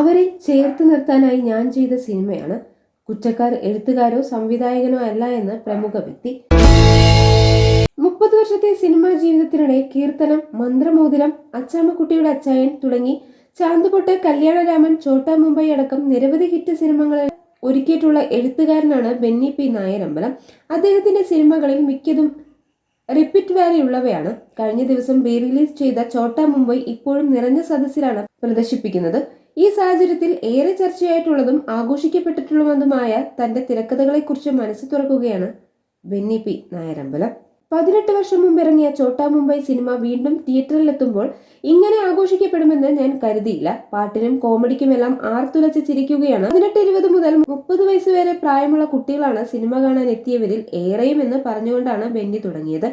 അവരെ ചേർത്ത് നിർത്താനായി ഞാൻ ചെയ്ത സിനിമയാണ്. കുറ്റക്കാർ എഴുത്തുകാരോ സംവിധായകനോ അല്ല എന്ന് പ്രമുഖ വ്യക്തി. മുപ്പത് വർഷത്തെ സിനിമാ ജീവിതത്തിനിടെ കീർത്തനം മന്ത്രമോതിരം അച്ചാമ്മക്കുട്ടിയുടെ അച്ചായൻ തുടങ്ങി ചാന്തുപൊട്ട് കല്യാണരാമൻ ചോട്ടാ മുംബൈ അടക്കം നിരവധി ഹിറ്റ് സിനിമകളിൽ ഒരുക്കിയിട്ടുള്ള എഴുത്തുകാരനാണ് ബെന്നി പി നായരമ്പലം. അദ്ദേഹത്തിന്റെ സിനിമകളിൽ മിക്കതും റിപ്പീറ്റ് വാലിയുള്ളവയാണ് കഴിഞ്ഞ ദിവസം റീ റിലീസ് ചെയ്ത ചോട്ടാ മുംബൈ ഇപ്പോഴും നിറഞ്ഞ സദസ്സിലാണ് പ്രദർശിപ്പിക്കുന്നത്. ഈ സാഹചര്യത്തിൽ ഏറെ ചർച്ചയായിട്ടുള്ളതും ആഘോഷിക്കപ്പെട്ടിട്ടുള്ളതുമായ തന്റെ തിരക്കഥകളെക്കുറിച്ച് മനസ്സ് തുറക്കുകയാണ് ബെന്നി പി നായരമ്പലം. പതിനെട്ട് വർഷം മുമ്പ് ഇറങ്ങിയ ചോട്ടാ മുംബൈ സിനിമ വീണ്ടും തിയേറ്ററിലെത്തുമ്പോൾ ഇങ്ങനെ ആഘോഷിക്കപ്പെടുമെന്ന് ഞാൻ കരുതിയില്ല. പാട്ടിനും കോമഡിക്കുമെല്ലാം ആർത്തുലച്ച് ചിരിക്കുകയാണ്. പതിനെട്ട് ഇരുപത് മുതൽ മുപ്പത് വയസ്സ് വരെ പ്രായമുള്ള കുട്ടികളാണ് സിനിമ കാണാൻ എത്തിയവരിൽ ഏറെയും എന്ന് പറഞ്ഞുകൊണ്ടാണ് ബെന്നി തുടങ്ങിയത്.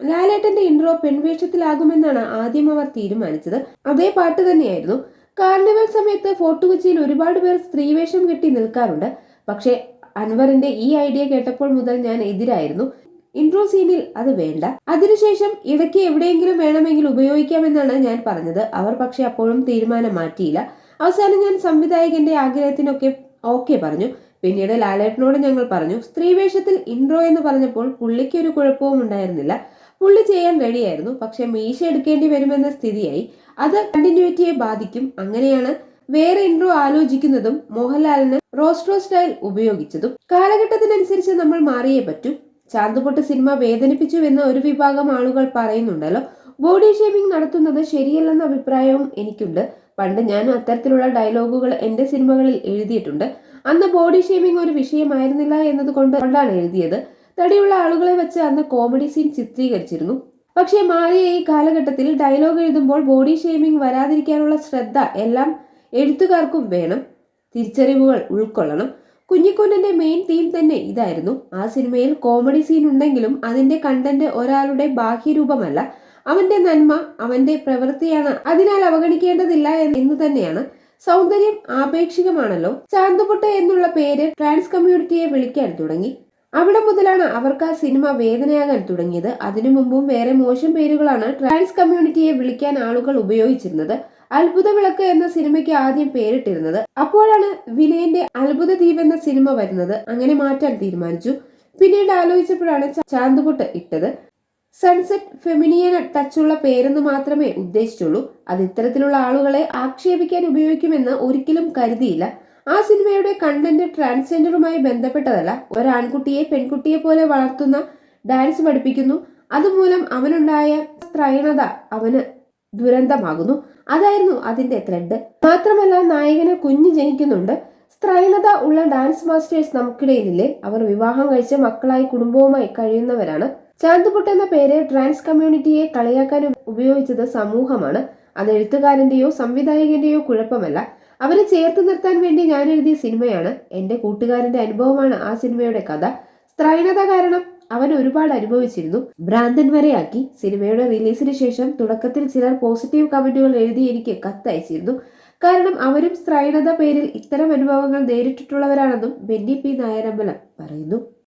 ലാലേട്ടന്റെ ഇൻട്രോ പെൺവേഷത്തിലാകുമെന്നാണ് ആദ്യം അവർ തീരുമാനിച്ചത്. അതേ പാട്ട് തന്നെയായിരുന്നു. കാർണിവൽ സമയത്ത് ഫോർട്ട് കൊച്ചിയിൽ ഒരുപാട് പേർ സ്ത്രീവേഷം കെട്ടി നിൽക്കാറുണ്ട്. പക്ഷേ അൻവറിന്റെ ഈ ഐഡിയ കേട്ടപ്പോൾ മുതൽ ഞാൻ എതിരായിരുന്നു. ഇൻട്രോ സീനിൽ അത് വേണ്ട. അതിനുശേഷം ഇടയ്ക്ക് എവിടെയെങ്കിലും വേണമെങ്കിൽ ഉപയോഗിക്കാമെന്നാണ് ഞാൻ പറഞ്ഞത്. അവർ പക്ഷെ അപ്പോഴും തീരുമാനം മാറ്റിയില്ല. അവസാനം ഞാൻ സംവിധായകന്റെ ആഗ്രഹത്തിനൊക്കെ ഓക്കെ പറഞ്ഞു. പിന്നീട് ലാലേട്ടനോട് ഞങ്ങൾ പറഞ്ഞു സ്ത്രീവേഷത്തിൽ ഇൻട്രോ എന്ന് പറഞ്ഞപ്പോൾ പുള്ളിക്ക് ഒരു കുഴപ്പവും ഉണ്ടായിരുന്നില്ല. പുള്ളി ചെയ്യാൻ റെഡിയായിരുന്നു. പക്ഷെ മീശ എടുക്കേണ്ടി വരുമെന്ന സ്ഥിതിയായി. അത് കണ്ടിന്യൂറ്റിയെ ബാധിക്കും. അങ്ങനെയാണ് വേറെ ഇൻട്രോ ആലോചിക്കുന്നതും മോഹൻലാലിന് റോസ്ട്രോ സ്റ്റൈൽ ഉപയോഗിച്ചതും. കാലഘട്ടത്തിനനുസരിച്ച് നമ്മൾ മാറിയേ പറ്റൂ. ചാന്തുപൊട്ട് സിനിമ വേദനിപ്പിച്ചുവെന്ന് ഒരു വിഭാഗം ആളുകൾ പറയുന്നുണ്ടല്ലോ. ബോഡി ഷേമിംഗ് നടത്തുന്നത് ശരിയല്ലെന്ന അഭിപ്രായവും എനിക്കുണ്ട്. പണ്ട് ഞാൻ അത്തരത്തിലുള്ള ഡയലോഗുകൾ എന്റെ സിനിമകളിൽ എഴുതിയിട്ടുണ്ട്. അന്ന് ബോഡി ഷേമിംഗ് ഒരു വിഷയമായിരുന്നില്ല എന്നതുകൊണ്ട് കൊണ്ടാണ് എഴുതിയത്. തടിയുള്ള ആളുകളെ വെച്ച് അന്ന് കോമഡി സീൻ ചിത്രീകരിച്ചിരുന്നു. പക്ഷേ മാറിയ ഈ കാലഘട്ടത്തിൽ ഡയലോഗ് എഴുതുമ്പോൾ ബോഡി ഷേമിംഗ് വരാതിരിക്കാനുള്ള ശ്രദ്ധ എല്ലാം എഴുത്തുകാർക്കും വേണം. തിരിച്ചറിവുകൾ ഉൾക്കൊള്ളണം. കുഞ്ഞിക്കുഞ്ഞിന്റെ മെയിൻ തീം തന്നെ ഇതായിരുന്നു. ആ സിനിമയിൽ കോമഡി സീൻ ഉണ്ടെങ്കിലും അതിന്റെ കണ്ടന്റ് ഒരാളുടെ ബാഹ്യരൂപമല്ല. അവന്റെ നന്മ അവന്റെ പ്രവൃത്തിയാണ്. അതിനാൽ അവഗണിക്കേണ്ടതില്ല എന്ന് തന്നെയാണ്. സൗന്ദര്യം ആപേക്ഷികമാണല്ലോ. ചാന്തുപുട്ട എന്നുള്ള പേര് ട്രാൻസ് കമ്മ്യൂണിറ്റിയെ വിളിക്കാൻ തുടങ്ങി. അവിടെ മുതലാണ് അവർക്ക് ആ സിനിമ വേദനയാകാൻ തുടങ്ങിയത്. അതിനു മുമ്പും വേറെ മോശം പേരുകളാണ് ട്രാൻസ് കമ്മ്യൂണിറ്റിയെ വിളിക്കാൻ ആളുകൾ ഉപയോഗിച്ചിരുന്നത്. അത്ഭുത വിളക്ക് എന്ന സിനിമയ്ക്ക് ആദ്യം പേരിട്ടിരുന്നത്. അപ്പോഴാണ് വിനയന്റെ അത്ഭുത ദ്വീപ് എന്ന സിനിമ വരുന്നത്. അങ്ങനെ മാറ്റാൻ തീരുമാനിച്ചു. പിന്നീട് ആലോചിച്ചപ്പോഴാണ് ചാന്തുപൊട്ട് ഇട്ടത്. സൺസെറ്റ് ഫെമിനിയൻ ടച്ചുള്ള പേരെന്ന് മാത്രമേ ഉദ്ദേശിച്ചുള്ളൂ. അത് ഇത്തരത്തിലുള്ള ആളുകളെ ആക്ഷേപിക്കാൻ ഉപയോഗിക്കുമെന്ന് ഒരിക്കലും കരുതിയില്ല. ആ സിനിമയുടെ കണ്ടന്റ് ട്രാൻസ്ജെൻഡറുമായി ബന്ധപ്പെട്ടതല്ല. ഒരാൺകുട്ടിയെ പെൺകുട്ടിയെ പോലെ വളർത്തുന്ന ഡാൻസ് പഠിപ്പിക്കുന്നു. അതുമൂലം അവനുണ്ടായ സ്ത്രൈണത അവന് ദുരന്തമാകുന്നു. അതായിരുന്നു അതിന്റെ ത്രെഡ് മാത്രമല്ല നായകന് കുഞ്ഞു ജനിക്കുന്നുണ്ട്. സ്ത്രൈണത ഉള്ള ഡാൻസ് മാസ്റ്റേഴ്സ് നമുക്കിടയിലില്ലേ? അവർ വിവാഹം കഴിച്ച് മക്കളായി കുടുംബവുമായി കഴിയുന്നവരാണ്. ചാന്തുപുട്ട് എന്ന പേര് ട്രാൻസ് കമ്മ്യൂണിറ്റിയെ കളിയാക്കാൻ ഉപയോഗിച്ചത് സമൂഹമാണ്. അത് എഴുത്തുകാരന്റെയോ സംവിധായകന്റെയോ കുഴപ്പമല്ല. അവരെ ചേർത്ത് നിർത്താൻ വേണ്ടി ഞാൻ എഴുതിയ സിനിമയാണ് എന്റെ കൂട്ടുകാരന്റെ അനുഭവമാണ് ആ സിനിമയുടെ കഥ. സ്ത്രൈണത കാരണം അവൻ ഒരുപാട് അനുഭവിച്ചിരുന്നു. ഭ്രാന്തൻ വരെയാക്കി സിനിമയുടെ റിലീസിന് ശേഷം തുടക്കത്തിൽ ചിലർ പോസിറ്റീവ് കമന്റുകൾ എഴുതി എനിക്ക് കത്തയച്ചിരുന്നു. കാരണം അവരും സ്ത്രൈണത പേരിൽ ഇത്തരം അനുഭവങ്ങൾ നേരിട്ടിട്ടുള്ളവരാണെന്നും ബെന്നി പി നായരമ്പലം പറയുന്നു.